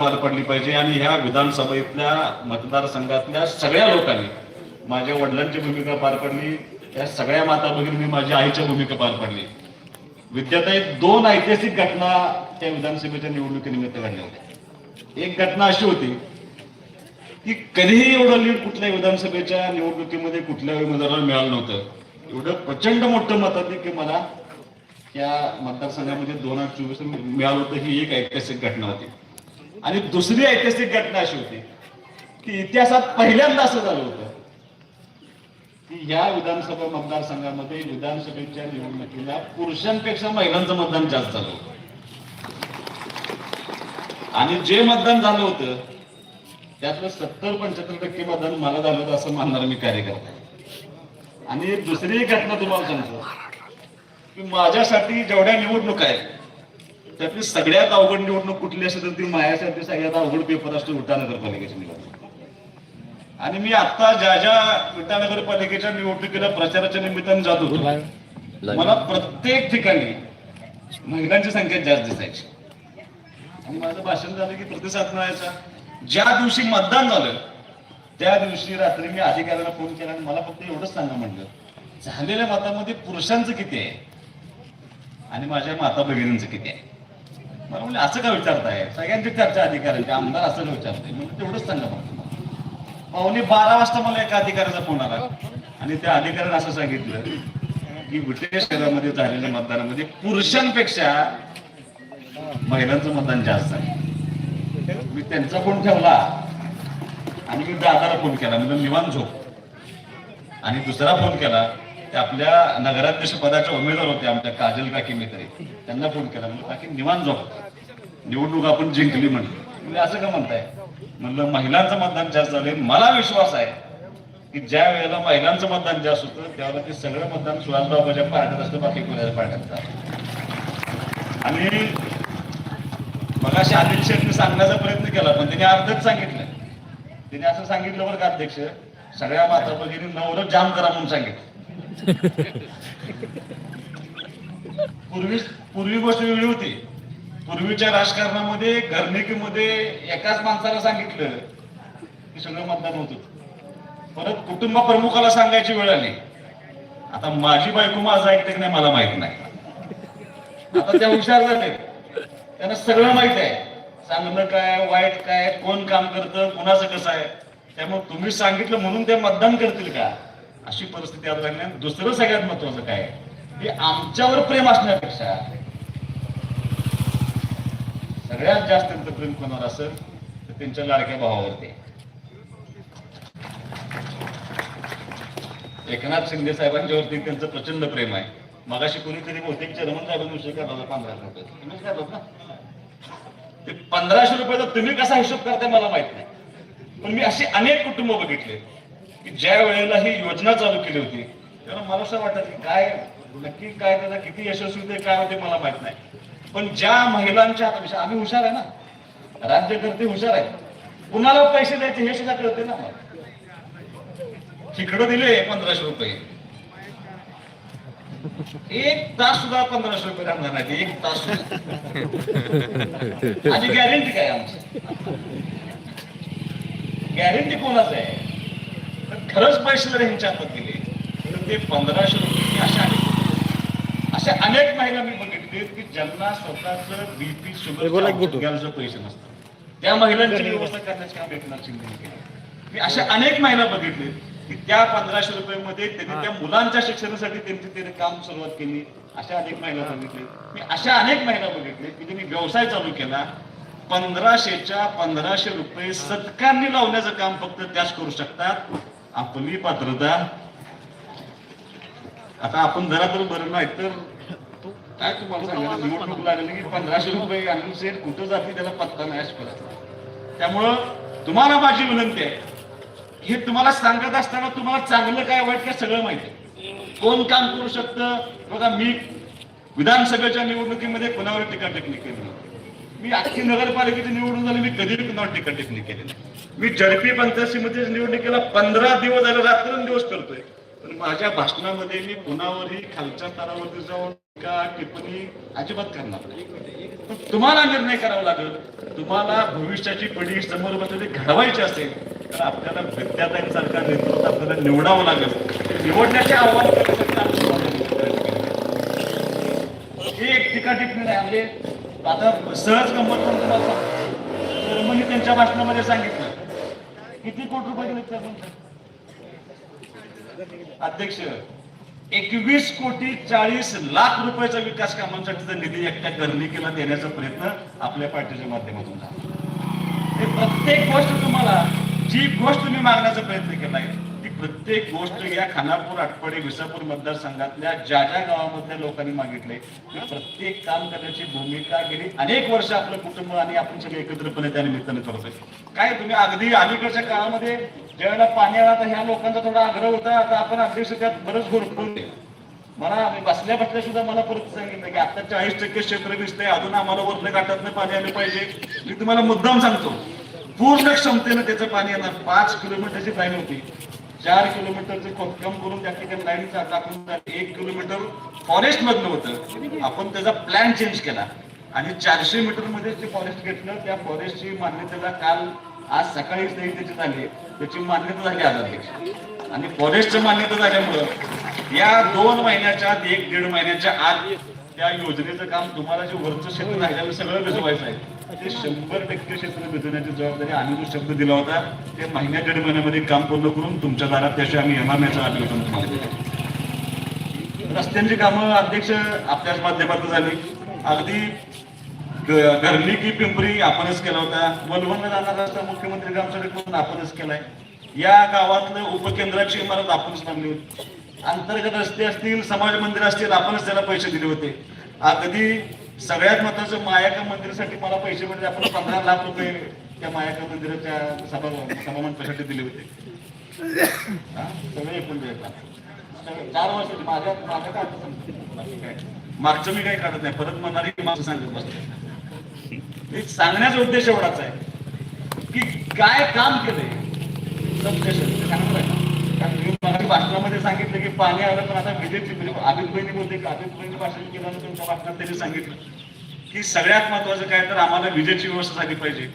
पार पडली पाहिजे. आणि ह्या विधानसभेतल्या मतदारसंघातल्या सगळ्या लोकांनी माझ्या वडिलांची भूमिका पार पडली. त्या सगळ्या माता भगिनी मी माझ्या आईच्या भूमिका पार पडली. विद्याताई दोन ऐतिहासिक घटना त्या विधानसभेच्या निवडणुकीनिमित्त घडल्या होत्या. एक घटना अशी होती की कधीही एवढं लीड कुठल्याही विधानसभेच्या निवडणुकीमध्ये कुठल्याही उमेदवाराला मिळालं नव्हतं. एवढं प्रचंड मोठं मताधिक्य की मला या मतदारसंघामध्ये दोन हजार चोवीस मिळालं होतं. ही एक ऐतिहासिक घटना होती. आणि दुसरी ऐतिहासिक घटना अशी होती की इतिहासात पहिल्यांदा असं झालं होतं की या विधानसभा मतदारसंघामध्ये विधानसभेच्या निवडणुकीला पुरुषांपेक्षा महिलांचं मतदान जास्त झालं होतं आणि जे मतदान झालं होतं त्यातलं सत्तर पंच्याहत्तर टक्के मतदान मला झालं होतं असं मानणार मी कार्यकर्ता आहे. आणि दुसरी घटना तुम्हाला सांगतो की माझ्यासाठी जेवढ्या निवडणुका आहेत त्यातली सगळ्यात अवघड निवडणूक कुठली असेल तर ती माझ्यासाठी सगळ्यात अवघड पेपर असतो विटा नगरपालिकेची निवडणूक. आणि मी आता ज्या ज्या विटा नगरपालिकेच्या निवडणुकीला प्रचाराच्या निमित्ताने जात होतो मला प्रत्येक ठिकाणी महिलांची संख्या जास्त दिसायची. आणि माझं भाषण झालं की प्रतिसाद मिळायचा. ज्या दिवशी मतदान झालं त्या दिवशी रात्री मी अधिकाऱ्यांना फोन केला आणि मला फक्त एवढंच सांगा म्हटलं झालेल्या मतामध्ये पुरुषांचं किती आहे? आणि माझ्या माता भगिनींचं किती आहे? मला म्हणजे असं का विचारताय? सगळ्यांची चर्चा अधिकाऱ्यांची आमदार असं का विचारताय? म्हणजे तेवढंच सांगा फक्त. बारा वाजता मला एका अधिकाऱ्याचा फोन आला आणि त्या अधिकाऱ्याने असं सांगितलं की विटे शहरामध्ये झालेल्या मतदानामध्ये पुरुषांपेक्षा महिलांचं मतदान जास्त आहे. मी त्यांचा फोन ठेवला आणि मी दादाला फोन केला. म्हणजे निवांत झोप. आणि दुसरा फोन केला ते आपल्या नगराध्यक्ष पदाच्या उमेदवार होते आमच्या काजल काकी मित्री त्यांना फोन केला. म्हणजे काकी निवांत झोप. निवडणूक आपण जिंकली म्हणलं. म्हणजे असं का म्हणताय? म्हणलं महिलांचं मतदान जास्त झालंय. मला विश्वास आहे की ज्या वेळेला महिलांचं मतदान जास्त होतं त्यावेळेला ते सगळं मतदान सुहासबाबाच्या पार्ट्यात असतं बाकी कोणाच्या पार्ट्यात आणि मगाशी अध्यक्ष शेट्टी सांगण्याचा प्रयत्न केला पण त्यांनी अर्धच सांगितलं. त्यांनी असं सांगितलं बरं का अध्यक्ष सगळ्या माता भगिनी नवरं जाम करा म्हणून सांगितलं. पूर्वी पूर्वी गोष्ट वेगळी होती. पूर्वीच्या राजकारणामध्ये घरनिकीमध्ये एकाच माणसाला सांगितलं की सगळं मतदान होत. परत कुटुंब प्रमुखाला सांगायची वेळ आली. आता माझी बायको माझं ऐकते की नाही मला माहीत नाही. आता त्या हुशार झाले. त्यांना सगळं माहीत आहे. चांगलं काय वाईट काय कोण काम करतं कोणाचं कसं आहे. त्यामुळे तुम्ही सांगितलं म्हणून ते मतदान करतील का? अशी परिस्थिती आता दुसरं सगळ्यात महत्वाचं काय? की आमच्यावर प्रेम असण्यापेक्षा सगळ्यात जास्त त्यांचं प्रेम कोणावर असेल तर त्यांच्या लाडक्या भावावरती एकनाथ शिंदे साहेबांच्यावरती त्यांचं प्रचंड प्रेम आहे. मगाशी कोणीतरी बहुतेक चरमन साहेबांविषयी काढला होता पंधराशे रुपये. तुम्हीच ना? ते पंधराशे रुपयाचा तुम्ही कसा हिशोब करताय मला माहीत नाही. पण मी असे अनेक कुटुंब बघितले. ज्या वेळेला ही योजना चालू केली होती तेव्हा मला असं वाटत की काय नक्की काय त्याचा किती यशस्वी होते काय होते मला माहीत नाही. पण ज्या महिलांच्या हाताविषयी म्हणजे आम्ही हुशार आहे ना राज्यकर्ते हुशार आहे कुणाला पैसे द्यायचे हे सुद्धा कळते ना मला तिकडं दिले पंधराशे रुपये. एक तास सुद्धा पंधराशे रुपये राहणार नाही एक तास सुद्धा. आणि गॅरंटी काय आमची? गॅरंटी कोणाच आहे? खरंच पैसे जर यांच्या हातात दिले तर ते पंधराशे रुपये अशा अनेक अशा अनेक महिला मी बघितले की ज्यांना स्वतःच बीपी शुगर पैसे नसतात. त्या महिलांची व्यवस्था करण्याचे काम एकनाथ शिंदे केले. मी अशा अनेक महिला बघितले की त्या पंधराशे रुपये मध्ये त्यांनी त्या मुलांच्या शिक्षणासाठी त्यांची त्यांनी काम सुरुवात केली. अशा अनेक महिला बघितले. मी अशा अनेक महिला बघितले की त्यांनी व्यवसाय चालू केला. पंधराशेच्या पंधराशे रुपये सत्कारणी लावण्याचं काम फक्त त्याच करू शकतात. आपली पात्रता आता आपण जरा तर बरं नाही तर काय तुम्हाला निवडणूक लागली की पंधराशे रुपये आणून सेट कुठं जाते त्याला पत्ता नाही परिस्थिती. त्यामुळं तुम्हाला माझी विनंती आहे हे तुम्हाला सांगत असताना तुम्हाला चांगलं काय वाईट काय सगळं माहिती आहे कोण काम करू शकतं बघा मी विधानसभेच्या निवडणुकीमध्ये कोणावर टीका टिप्पणी केली. मी अख्खी नगरपालिकेची निवडणूक झाली मी कधी कुणावर टीका टिप्पणी केली मी झडपी पंचायतीमध्ये निवडणुकीला पंधरा दिवस झाले रात्रंदिवस करतोय. पण माझ्या भाषणामध्ये मी कुणावरही खालच्या स्तरावरती जाऊन टीका टिप्पणी अजिबात करणार नाही. तुम्हाला निर्णय करावा लागेल. तुम्हाला भविष्याची पिढी समोर बसलेली घडवायची असेल तर आपल्याला विद्यार्थ्यांसारखा नेतृत्व आपल्याला निवडावं लागेल. निवडण्याचे आव्हान करण्यासाठी हे एक टीका टिप्पणी नाही आता सहज गंमत करून तुम्हाला सांगतो. त्यांच्या भाषणामध्ये सांगितलं. किती कोटी रुपये दिले अध्यक्ष एकवीस कोटी चाळीस लाख रुपयाचा विकास कामांसाठीचा निधी एकट्या कर्णिकेला देण्याचा प्रयत्न आपल्या पार्टीच्या माध्यमातून झाला. हे प्रत्येक गोष्ट तुम्हाला जी गोष्ट तुम्ही मागण्याचा प्रयत्न केला आहे प्रत्येक गोष्ट या खानापूर आठवडे विसापूर मतदारसंघातल्या ज्या ज्या गावामधल्या लोकांनी मागितले प्रत्येक काम करण्याची भूमिका गेली. अनेक वर्ष आपलं कुटुंब आणि आपण सगळे एकत्रपणे त्या निमित्ताने करतोय काय तुम्ही अगदी अलीकडच्या काळामध्ये ज्यावेळेला पाणी आला तर ह्या लोकांचा थोडा आग्रह होता आता आपण अगदी त्यात बरंच घोरपून मला बसल्या बसल्या सुद्धा मला परत सांगितलं की आता चाळीस टक्के क्षेत्र दिसतंय अजून आम्हाला वरल्या घाटातनं पाणी आलं पाहिजे. मी तुम्हाला मुद्दाम सांगतो पूर्ण क्षमतेनं त्याचं पाणी येणार. पाच किलोमीटरची लाईन होती. चार किलोमीटरचं खोदकाम करून त्या ठिकाणी लाईन टाकून एक किलोमीटर फॉरेस्ट मधलं होतं. आपण त्याचा प्लॅन चेंज केला. आणि चारशे मीटरमध्ये ते फॉरेस्ट घेतलं त्या फॉरेस्टची मान्यतेला काल आज सकाळीच नाही त्याची झाली. त्याची मान्यता झाली आज अध्यक्ष आणि फॉरेस्टची मान्यता झाल्यामुळं या दोन महिन्याच्या आत एक दीड महिन्याच्या आत त्या योजनेचं काम तुम्हाला जे वरचं क्षेत्र राहिलेलं सगळं भिजवायचं आहे. ते शंभर टक्के क्षेत्र भिजवण्याची जबाबदारी आम्ही जो शब्द दिला होता ते महिन्या दीड महिन्यामध्ये काम पूर्ण करून तुमच्या दारात त्याशी आम्ही नाही आठवण तुम्हाला. रस्त्यांची कामं अध्यक्ष आपल्याच माध्यमातून झाली. अगदी घरली की पिंपरी आपणच केला होता. वलवण जाणारा रस्ता मुख्यमंत्री ग्रामसडक म्हणून आपणच केलाय. या गावातलं उपकेंद्राची इमारत आपणच बांधली होती. अंतर्गत रस्ते असतील समाज मंदिर असतील आपणच त्याला पैसे दिले होते. अगदी सगळ्यात महत्वाचं मायाका मंदिरासाठी मला पैसे म्हणजे आपण पंधरा लाख रुपये त्या मायाका मंदिराच्या सभा सभा मंडळासाठी दिले होते. हा? सगळे एकूण चार वर्ष माझ्या माझ्या काय मागचं मी काही काढत नाही. परत म्हणणारी माझं सांगत बसते हे सांगण्याचा उद्देश एवढाच आहे की काय काम केलंय? सबस्टेशन मी मराठी भाषणामध्ये सांगितलं की पाणी आलं पण आता विजेची म्हणजे आदित बहिणी बोलते की आदित बहिणी भाषण केल्यानं तुमच्या भाषणात त्यांनी सांगितलं की सगळ्यात महत्वाचं काय तर आम्हाला विजेची व्यवस्था झाली पाहिजे.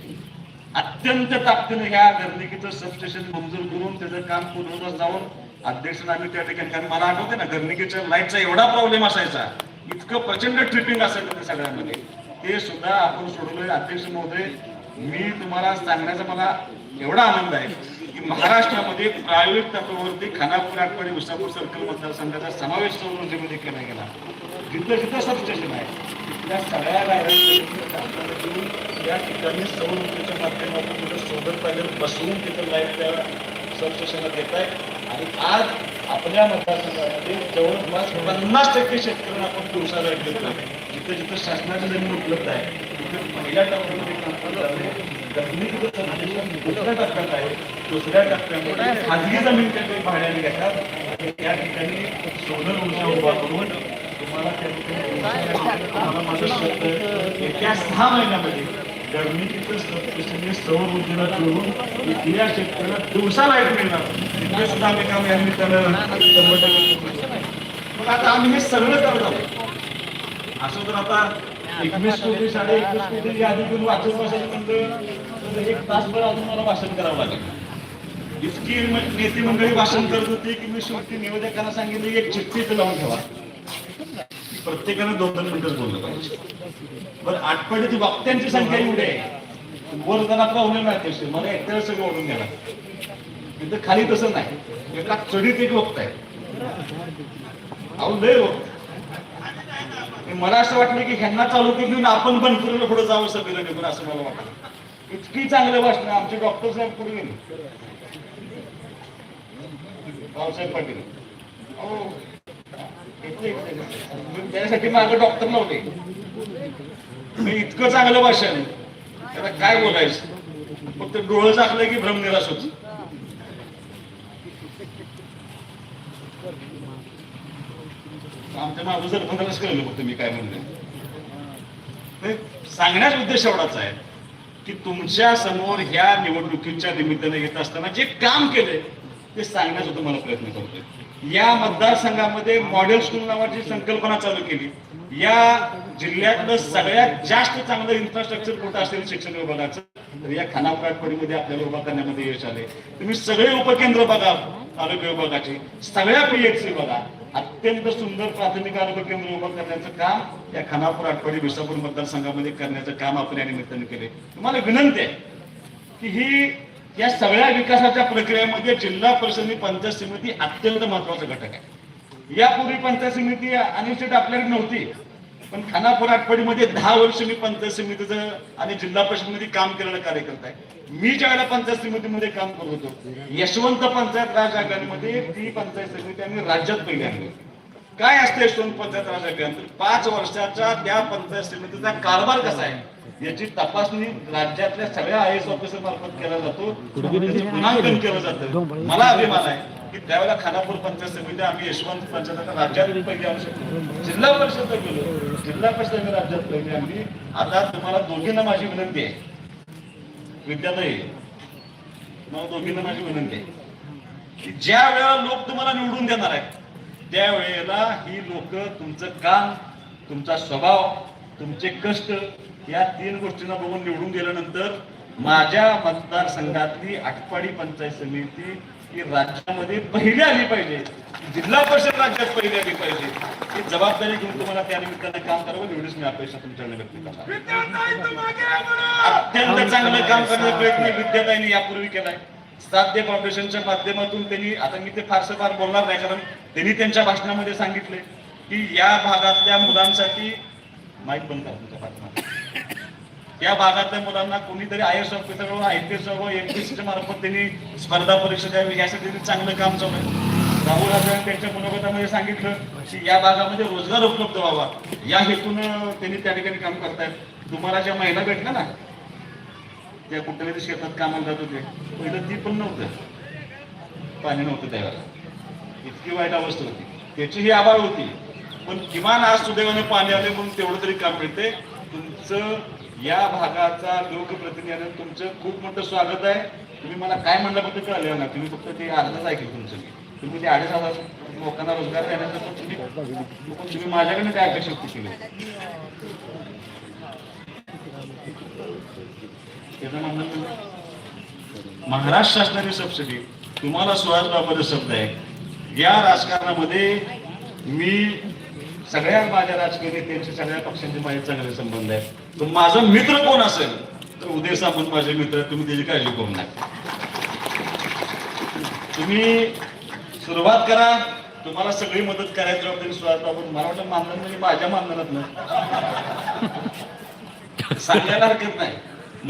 अत्यंत ताकदीने ह्या गर्निकीचं सबस्टेशन मंजूर करून त्याचं काम पूर्णच जाऊन अध्यक्षांना आम्ही त्या ठिकाणी कारण मला आठवते ना गर्निकीच्या लाईटचा एवढा प्रॉब्लेम असायचा. इतकं प्रचंड ट्रिपिंग असायचं सगळ्यांमध्ये. ते सुद्धा आपण सोडवलं अध्यक्ष महोदय मी तुम्हाला सांगण्याचा मला एवढा आनंद आहे की महाराष्ट्रामध्ये प्रायोगिक तत्वावरती खानापूर आटपाडी उसापूर सर्कल मतदारसंघाचा समावेश सौर केला गेला. जिथं जिथं सबस्टेशन आहे तिथल्या सगळ्या या ठिकाणी सौर ऊर्जेच्या माध्यमातून तिथं सोलर पॅनल बसवून तिथं लाइट त्या सबस्टेशनला देत आहे. आणि आज आपल्या मतदारसंघामध्ये जवळपास पन्नास टक्के शेतकऱ्यांना आपण दिवसाला देत देतो जिथं जिथं शासनाची जमीन उपलब्ध आहे तिथं पहिल्या टप्प्यामध्ये दुसऱ्या टप्प्यात आहे दुसऱ्या टप्प्यामध्ये खाजगी जमीन त्या भाड्याने घेतात त्या ठिकाणी सोलर ऊर्जा उभा करून तुम्हाला त्या ठिकाणी तुम्हाला माझं शब्द येत्या सहा महिन्यामध्ये गर्मिकीचं सबस्टेशन सौर ऊर्जेला जोडून या शेतकऱ्याला दिवसा लाइट मिळणार तिथे सुद्धा आम्ही काम या निमित्तानं मग आता आम्ही हे सगळं करत आहोत असं तर आता एकवीस कोटी साडे एकवीस कोटी आधी घेऊन वाचून बसायचं म्हणलं तर एक तासभर अजून मला भाषण करावं लागेल. इतकी नेते मंडळी भाषण करत होती की मी शेवटी निवेदकांना सांगितलं की एक चिठ्ठी लावून ठेवा. प्रत्येकानं दोन दोन मिनिटच बोललं पाहिजे. बरं आठवड्याची वक्त्यांची संख्या एवढी आहे. वर जण पाहुणे नाही मला एकट्या सगळं ओढून गेला तिथं खाली तसं नाही. एका चढीत एक वक्त आहे. अहो लय वक्त. मला असं वाटलं की ह्यांना चालू घेऊन आपण पण पूर्ण पुढे जावं सगळं निघून असं मला वाटलं. इतकी चांगलं भाषण आमचे डॉक्टर साहेब पुढे गेले. रावसाहेब पाटील. अहो, त्यासाठी माझं डॉक्टर नव्हते. मी इतकं चांगलं भाषण त्याला काय बोलायचं? फक्त डोळं झाकलं की भ्रमनिराश होत आमच्या माझं जर बंदरच कळलं फक्त मी काय म्हणलं. सांगण्याचा उद्देश एवढाच आहे की तुमच्यासमोर ह्या निवडणुकीच्या निमित्ताने येत असताना जे काम केले ते सांगण्याचा तुम्हाला प्रयत्न करतोय. या मतदारसंघामध्ये मॉडेल स्कूल नावाची संकल्पना चालू केली. या जिल्ह्यातलं सगळ्यात जास्त चांगलं इन्फ्रास्ट्रक्चर कुठं असेल शिक्षण विभागाचं तर या खानापाटपडीमध्ये आपल्याला उभा करण्यामध्ये यश आले तुम्ही सगळे उपकेंद्र बघा आरोग्य विभागाचे सगळ्या पीएचसी बघा. अत्यंत सुंदर प्राथमिक आरोग्य केंद्र उभं करण्याचं काम या खानापूर आठवडी विसापूर मतदारसंघामध्ये करण्याचं काम आपण या निमित्ताने केले. तुम्हाला विनंती आहे की ही या सगळ्या विकासाच्या प्रक्रियेमध्ये जिल्हा परिषद पंचायत समिती अत्यंत महत्त्वाचा घटक आहे. यापूर्वी पंचायत समिती अनिश्चित आपल्याकडे नव्हती. पण खानापूर आठवडीमध्ये दहा वर्ष मी पंचायत समितीचं आणि जिल्हा परिषदमध्ये काम केलेलं कार्यकर्ता आहे. मी ज्या वेळेला पंचायत समितीमध्ये काम करत होतो यशवंत पंचायत राज आघाडीमध्ये ती पंचायत समिती आम्ही राज्यात पहिली आणली. काय असतं यशवंत पंचायत राज आघाडी? पाच वर्षाचा त्या पंचायत समितीचा कारभार कसा आहे? याची तपासणी राज्यातल्या सगळ्या आय एस ऑफिसर मार्फत केला जातो. गुणांकन केलं जातं. मला अभिमान आहे की त्यावेळेला खानापूर पंचायत समिती आम्ही यशवंत पंचायत राज्यात पहिली आणू शकतो जिल्हा परिषद गेलो. जिल्हा परिषद आम्ही राज्यात पहिली आणली आता तुम्हाला दोघींना माझी विनंती आहे. विद्यालय मला दोघींना माझी विनंती आहे की ज्या वेळेला लोक तुम्हाला निवडून देणार आहेत त्यावेळेला ही लोक तुमचं काम तुमचा स्वभाव तुमचे कष्ट या तीन गोष्टींना बघून निवडून गेल्यानंतर माझ्या मतदारसंघातली आटपाडी पंचायत समिती ही राज्यामध्ये पहिली आली पाहिजे. जिल्हा परिषद राज्यात पहिली आली पाहिजे. ही जबाबदारी घेऊन तुम्हाला त्या निमित्तानं काम करावं एवढीच मी अपेक्षा तुमच्याकडे व्यक्त करणार. अत्यंत चांगलं काम करण्याचा प्रयत्न विद्याताईंनी यापूर्वी केलाय. साध्य फाउंडेशनच्या माध्यमातून त्यांनी आता मी ते फारसं फार बोलणार नाही कारण त्यांनी त्यांच्या भाषणामध्ये सांगितले की या भागातल्या मुलांसाठी माहीत बंद तुमच्या पाठीमागे. या भागातल्या मुलांना कोणीतरी आय एस ऑफिसर हो, आय पी एस हो, एम पी सीच्या मार्फत त्यांनी स्पर्धा परीक्षा द्यावी यासाठी त्यांनी चांगलं काम चालू आहे. राहुल गांधी त्यांच्या मनोगतामध्ये सांगितलं की या भागामध्ये रोजगार उपलब्ध व्हावा. या हेतून त्यांनी त्या ठिकाणी काम करतायत. तुम्हाला ज्या महिला भेटल्या ना त्या कुठल्या तरी शेतात कामाला जात होते पहिलं ती पण नव्हतं. पाणी नव्हतं त्यावेळेला. इतकी वाईट अवस्था होती. त्याची ही आभाळ होती. पण किमान आज सुदैवाने पाणी आले म्हणून तेवढं तरी काम मिळते तुमचं या भागाचा लोकप्रतिनिधी तुमचं खूप मोठं स्वागत आहे. तुम्ही मला काय म्हणल्याबद्दल कळलं ना तुम्ही फक्त ते अर्धच ऐकलं तुमचं. तुम्ही ते अडीच हजार लोकांना रोजगार देण्याचं पण तुम्ही तुम्ही माझ्याकडे काय अपेक्षा केली? त्याचं म्हणणं म्हणजे- महाराष्ट्र शासनाची सबसिडी तुम्हाला सुहास बाबत शब्द आहे. या राजकारणामध्ये मी सगळ्या माझ्या राजकीय नेत्यांचे सगळ्या पक्षांचे माझे चांगले संबंध आहेत. तर माझा मित्र कोण असेल तर उदय सामंत माझे मित्र तुम्ही त्याची काळजी करू नका. तुम्ही सुरुवात करा. तुम्हाला सगळी मदत करायची जबाबदारी सुरुवात बाबत मला वाटतं मानधन म्हणजे माझ्या मानधनात ना. सांगायला हरकत नाही.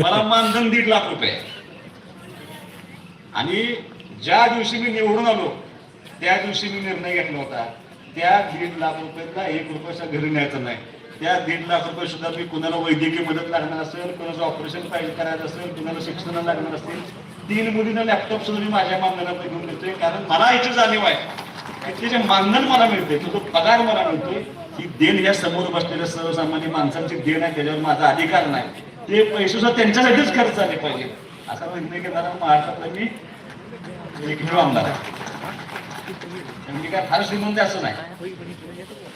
मला मानधन दीड लाख रुपये आणि ज्या दिवशी मी निवडून आलो त्या दिवशी मी निर्णय घेतला होता. त्या दीड लाख रुपयातला एक रुपयाचा घरी न्यायचा नाही. त्या दीड लाख रुपये सुद्धा मी कुणाला वैद्यकीय मदत लागणार असेल कुणाचं ऑपरेशन पाहिजे करायचं असेल कुणाला शिक्षण लागणार असेल तीन मुलींना लॅपटॉप सुद्धा मी माझ्या मानधनात घेऊन देतोय कारण मला याची जाणीव आहे. त्याचे जे मानधन मला मिळते तो जो पगार मला मिळतोय ही देण या समोर बसलेल्या सर्वसामान्य माणसांची देण आहे त्याच्यावर माझा अधिकार नाही. ते पैसे सुद्धा त्यांच्यासाठीच खर्च झाले पाहिजे. असा निर्णय घेणारा महाराष्ट्रातला मी एकमेव आमदार आहे. म्हणजे काय फार श्रीमंत असं नाही.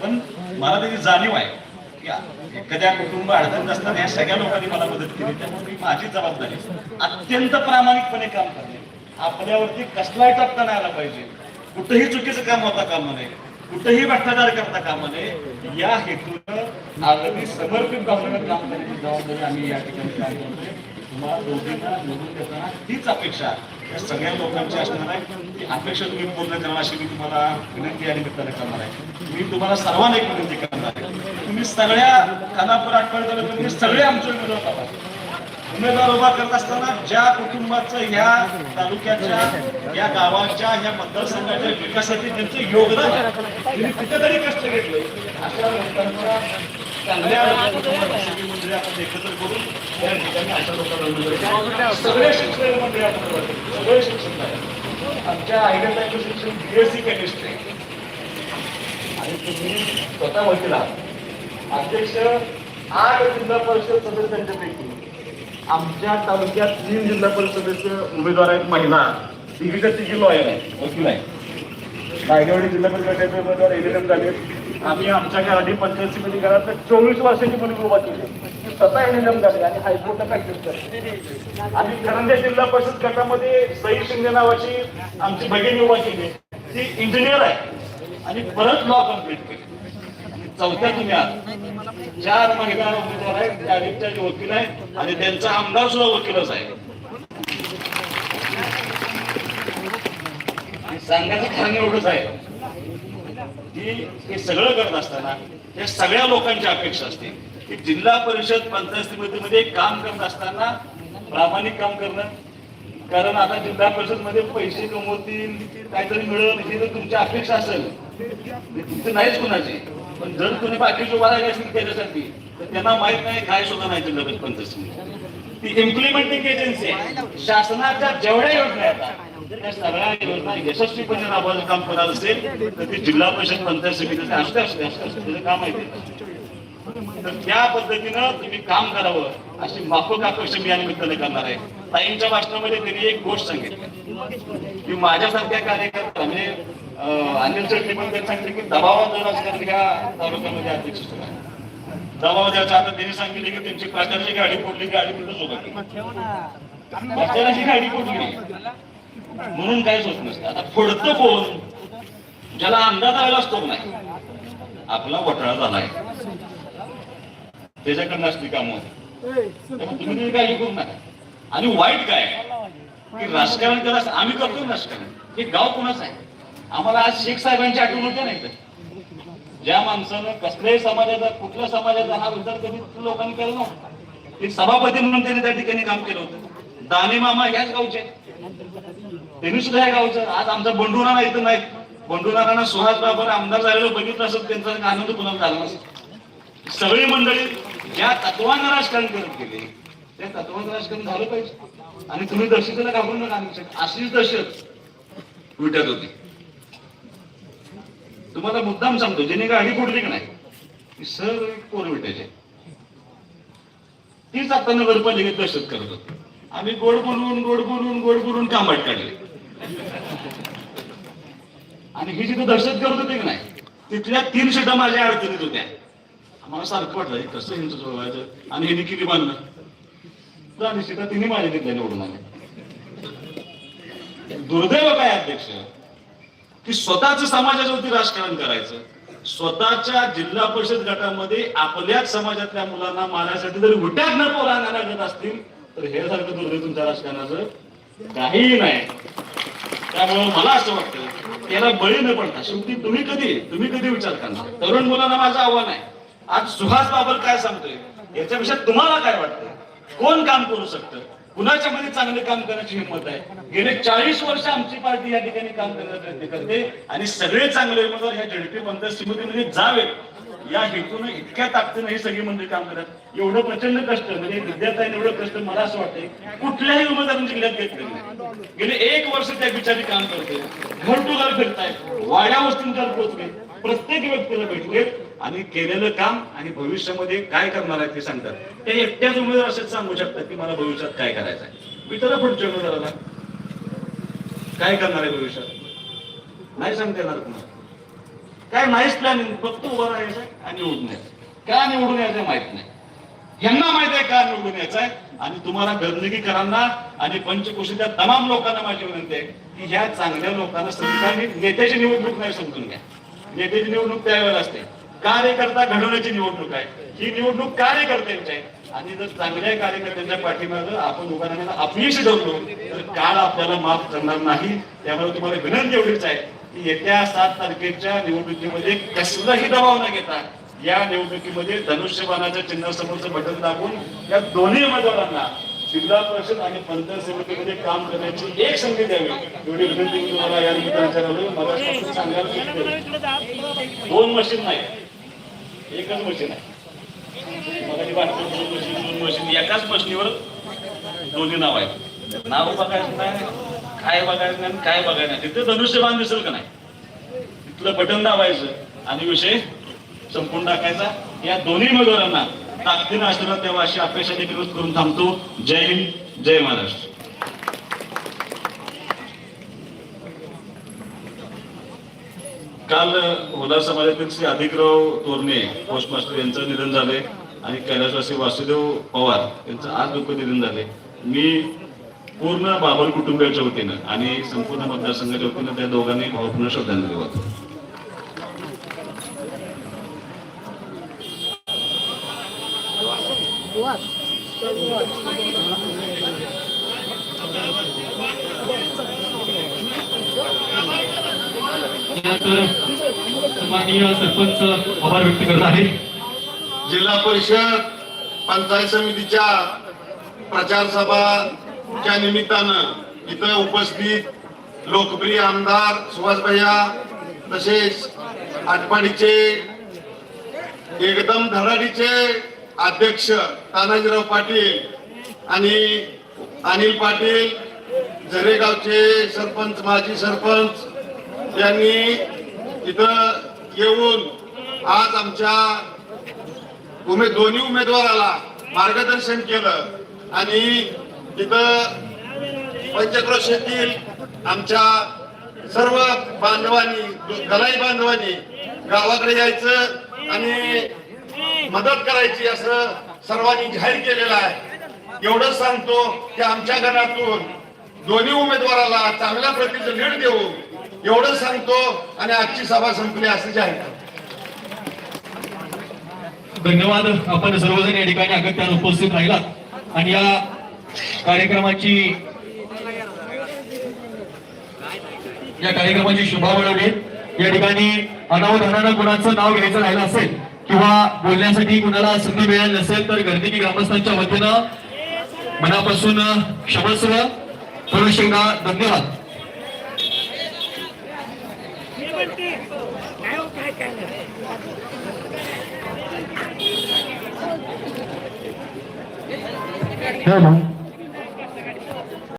पण मला त्याची जाणीव आहे की एखाद्या कुटुंब अडचणीत असताना या सगळ्या लोकांनी मला मदत केली. त्यामुळे मी माझी जबाबदारी अत्यंत प्रामाणिकपणे काम करणे आपल्यावरती कसलाही टप्पा नाही आला पाहिजे. कुठंही चुकीचं काम होता कामा नये. कुठंही भ्रष्टाचार करता कामा नये. या हेतून अगदी समर्पित भावनेनं काम करण्याची जबाबदारी आम्ही या ठिकाणी तुम्हाला दोघींना निवडून देताना हीच अपेक्षा या सगळ्या लोकांची असणार आहे. अपेक्षा तुम्ही पूर्ण करणार अशी मी तुम्हाला विनंती या निमित्ताने करणार आहे. मी तुम्हाला सर्वांना एक विनंती करणार आहे. तुम्ही सगळ्या खानापूर आठवड्यात तुम्ही सगळे आमचे उमेदवार आहात. उमेदवार उभा करत असताना ज्या कुटुंबाचं या तालुक्याच्या या गावाच्या या मतदारसंघाच्या विकासासाठी त्यांचं योगदान तुम्ही कुठेतरी कष्ट घेतले. अशा लोकांना चांगल्या सगळी आपण एकत्र करून त्या ठिकाणी अशा लोकांना सगळे शिक्षण मंडळी आपण सगळे शिक्षण आमच्या आयडियाचं शिक्षण बीएससी केमिस्ट्री आणि तुम्ही स्वतः वकील आहात. अध्यक्ष आठ जिल्हा परिषद सदस्यांच्यापैकी आमच्या तालुक्यात तीन जिल्हा परिषदेचे उमेदवार आहेत महिला. तिघीच्या तिघी लॉयर आहे. वकील आहे. रायगडवाडी जिल्हा परिषदेचे उमेदवार एलिनम झाले. आम्ही आमच्या आधी पंचायत समिती घरात चोवीस वर्षाची मुलगी उभा केली. स्वतः निलम झाले आणि हायकोर्टला प्रॅक्टिस करते आणि करंजा जिल्हा परिषद गटामध्ये सई शिंदे नावाची आमची भगिनी उभा केली. ती इंजिनियर आहे. आणि परत लॉ कंप्लीट केली. चौथ्या तुम्ही आहात चार महिला उमेदवार आहेत त्या अडीचच्या वकील आहेत आणि त्यांचा आमदार सुद्धा वकीलच आहे. आणि सांगायचं कारण एवढंच आहे. की हे सगळं करत असताना या सगळ्या लोकांची अपेक्षा असते. की जिल्हा परिषद पंचायत समितीमध्ये काम करत असताना प्रामाणिक काम करणं. कारण आता जिल्हा परिषदमध्ये पैसे कमवतील काहीतरी मिळेल हे जर तुमची अपेक्षा असेल. तुमचं नाहीच कुणाची. पण जर कुणी बाकीचे उभा राहिले असतील त्याच्यासाठी तर त्यांना माहीत नाही काय सुद्धा नाही जिल्हा परिषद पंचायत समिती ती इम्प्लिमेंटिंग एजन्सी आहे. शासनाच्या जेवढ्या योजना येतात त्या सगळ्या योजना यशस्वीपणे राबवायचं काम करत असेल तर ती जिल्हा परिषद पंचायत असते असते असते तुझं काम आहे तर त्या पद्धतीनं तुम्ही काम करावं अशी माफक अपेक्षा मी या निमित्ताने करणार आहे ताईंच्या भाषणामध्ये त्यांनी एक गोष्ट सांगितली की माझ्यासारख्या कार्यकर्ता म्हणजे अनिल शेट्टी पण त्यांनी सांगितले की दबावात जर असतात ह्या तालुक्यामध्ये अध्यक्ष दबाव द्यायचा आता त्यांनी सांगितले की त्यांची प्रकारची गाडी फोडली गाडी कुठं सोबत प्रचाराची गाडी फोडली म्हणून काहीच होत नसतं. आता फोडतं कोण? ज्याला अंदाज आला असतो नाही? आपला वटाळा झालाय. त्याच्याकडनं असली कामं तुम्ही काय ऐकून नका. आणि वाईट काय? की राजकारण करा आम्ही करतो राजकारण. हे गाव कोणाच आहे? आम्हाला आज शेख साहेबांची आठवण होते नाही तर ज्या माणसानं कसल्याही समाजाचा कुठल्या समाजाचा हा विचार कधी लोकांनी केला नव्हता. एक सभापती म्हणून त्यांनी त्या ठिकाणी काम केलं होतं. दाने मामा ह्याच गावचे त्यांनी सुद्धा या गावचं आज आमचा बंडूनाना इथं नाही. बंडूनाना सुहास बाबर आमदार झालेलं बघितलं असत त्यांचा आनंद कुणाला झाला नसत. सगळी मंडळी ज्या तत्वानं राजकारण करत गेले. त्या तत्वानं राजकारण झालं पाहिजे. आणि तुम्ही दर्शकाला घाबरून नका अशीच दहशत. विटत होती. तुम्हाला मुद्दाम सांगतो ज्याने गाडी फोडली की नाही सर कोण विटायचे. तीच आता नगरपालिकेत दहशत करत होती. आम्ही गोड बोलून गोड बोलून गोड बोलून कामात काढले. आणि ही जिथं दहशत करत होते की नाही तिथल्या तीन सीटा माझ्या अडचणीत होत्या. आम्हाला सारखं वाटलं कसं हिंच सोडवायचं? आणि हिने किती बांधलं? आणि सीटा तिने माझ्या तिथल्या निवडून आल्या. दुर्दैव काय अध्यक्ष? की स्वतःच समाजावरती राजकारण करायचं. स्वतःच्या जिल्हा परिषद गटामध्ये आपल्याच समाजातल्या मुलांना मारण्यासाठी जर उट्यात न पोरांना लागत असतील तर हे सारखं दुर्दैव तुमच्या राजकारणाचं काही नाही. त्यामुळे मला असं वाटतं त्याला बळी न पडता शेवटी तुम्ही कधी तुम्ही कधी विचार तरुण मुलांना माझं आव्हान आहे. आज सुहास बाबर काय सांगतोय? याच्यापेक्षा तुम्हाला काय वाटतं? कोण काम करू शकतं? कुणाच्या मध्ये चांगले काम करण्याची हिंमत आहे? गेले चाळीस वर्ष आमची पार्टी या ठिकाणी काम करण्याचा प्रयत्न करते आणि सगळे चांगले उमेदवार ह्या झडपी पंचायत समितीमध्ये जावेत. या हेतून इतक्या ताकदीने ही सगळी मंडळी काम करतात. एवढं प्रचंड कष्ट म्हणजे विद्यार्थ्यांनी एवढं कष्ट मला असं वाटतंय कुठल्याही उमेदवारांनी जिल्ह्यात घेत नाही. गेले एक वर्ष त्या बिचारी काम करते. घर टू घर फिरताय वाड्या वस्तींवर पोहोचले प्रत्येक व्यक्तीला भेटले आणि केलेलं काम आणि भविष्यामध्ये काय करणार आहे ते सांगतात. ते एकट्याच उमेदवार असेच सांगू शकतात की मला भविष्यात काय करायचं आहे. विचारा पुढच्या उमेदवाराला काय करणार आहे भविष्यात? नाही सांगता येणार तुम्हाला काय नाहीच प्लॅनिंग फक्त उभं राहायचं आणि निवडून यायचं. का निवडून यायचं माहीत नाही. यांना माहीत आहे का निवडून यायचं आहे? आणि तुम्हाला गंदगीकरांना आणि पंचकोशीच्या तमाम लोकांना माझी विनंती आहे की ह्या चांगल्या लोकांना संविधानी नेत्याची निवडणूक नाही समजून घ्या. नेत्याची निवडणूक त्यावेळेला असते कार्यकर्ता घडवण्याची निवडणूक आहे. ही निवडणूक कार्यकर्त्यांची आहे. आणि जर चांगल्या कार्यकर्त्यांच्या पाठीमागं आपण उभा राहण्याला अपयशी ठरलो तर काळ आपल्याला माफ करणार नाही. त्यामुळे तुम्हाला विनंती एवढीच आहे की येत्या सात तारखेच्या निवडणुकीमध्ये कसलाही दबाव न घेता या निवडणुकीमध्ये धनुष्यबाणाच्या चिन्हासमोरचं बटन दाबून या दोन्ही उमेदवारांना जिल्हा परिषद आणि पंचायत समितीमध्ये काम करण्याची एक संधी द्यावी. एवढी विनंती मी तुम्हाला या निमित्ताने मला सांगायला दोन मशीन नाही. एकच मशीन आहे. मला वाटतं दोन मशीन दोन मशीन एकाच मशीनीवर दोन्ही नाव आहेत. नाव बघायचं नाही काय बघायचं नाही आणि काय बघायचं नाही. तिथे धनुष्यबाण दिसेल का नाही? तिथलं बटन दाबायचं आणि विषय संपून टाकायचा. या दोन्ही उमेदवारांना ताकदीनं आशीर्वाद द्यावा अशी अपेक्षा देखील व्यक्त करून थांबतो. जय हिंद जय महाराष्ट्र. काल होदार समाजातील श्री अधिकराव तोरणे पोस्ट मास्टर यांचं निधन झाले आणि कैलासवासी वासुदेव पवार यांचं आज दुःख निधन झाले. मी पूर्ण बाबर कुटुंबियाच्या वतीनं आणि संपूर्ण मतदारसंघाच्या वतीनं त्या दोघांनी भावपूर्ण श्रद्धांजली वाहतो. माननीय सरपंच आभार व्यक्त करत आहेत जिल्हा परिषद पंचायत समितीच्या प्रचार सभाच्या निमित्तानं इथं उपस्थित लोकप्रिय आमदार सुभाष भैया तसेच आटपाडीचे एकदम धडाडीचे अध्यक्ष तानाजीराव पाटील आणि अनिल पाटील झरेगावचे सरपंच माजी सरपंच यांनी इथं येऊन आज आमच्या उमे दोन्ही उमेदवाराला मार्गदर्शन केलं आणि तिथं पंचक्रोशीतील आमच्या सर्व बांधवांनी गलाई बांधवांनी गावाकडे यायचं आणि मदत करायची असं सर्वांनी जाहीर केलेलं आहे. एवढंच सांगतो की आमच्या घरातून दोन्ही उमेदवाराला चांगल्या प्रतीचं लीड देऊ एवढंच सांगतो आणि आजची सभा संपली असं जाहीर धन्यवाद. आपण सर्वजण या ठिकाणी अगत्यानं उपस्थित राहिलात. आणि या कार्यक्रमाची या कार्यक्रमाची शुभा मिळवली या ठिकाणी अनावधानानं कुणाचं नाव घ्यायचं राहिलं असेल किंवा बोलण्यासाठी कुणाला संधी मिळाली नसेल तर गर्दीकी ग्रामस्थांच्या वतीनं मनापासून क्षमस्व पुरुष धन्यवाद. हो मग.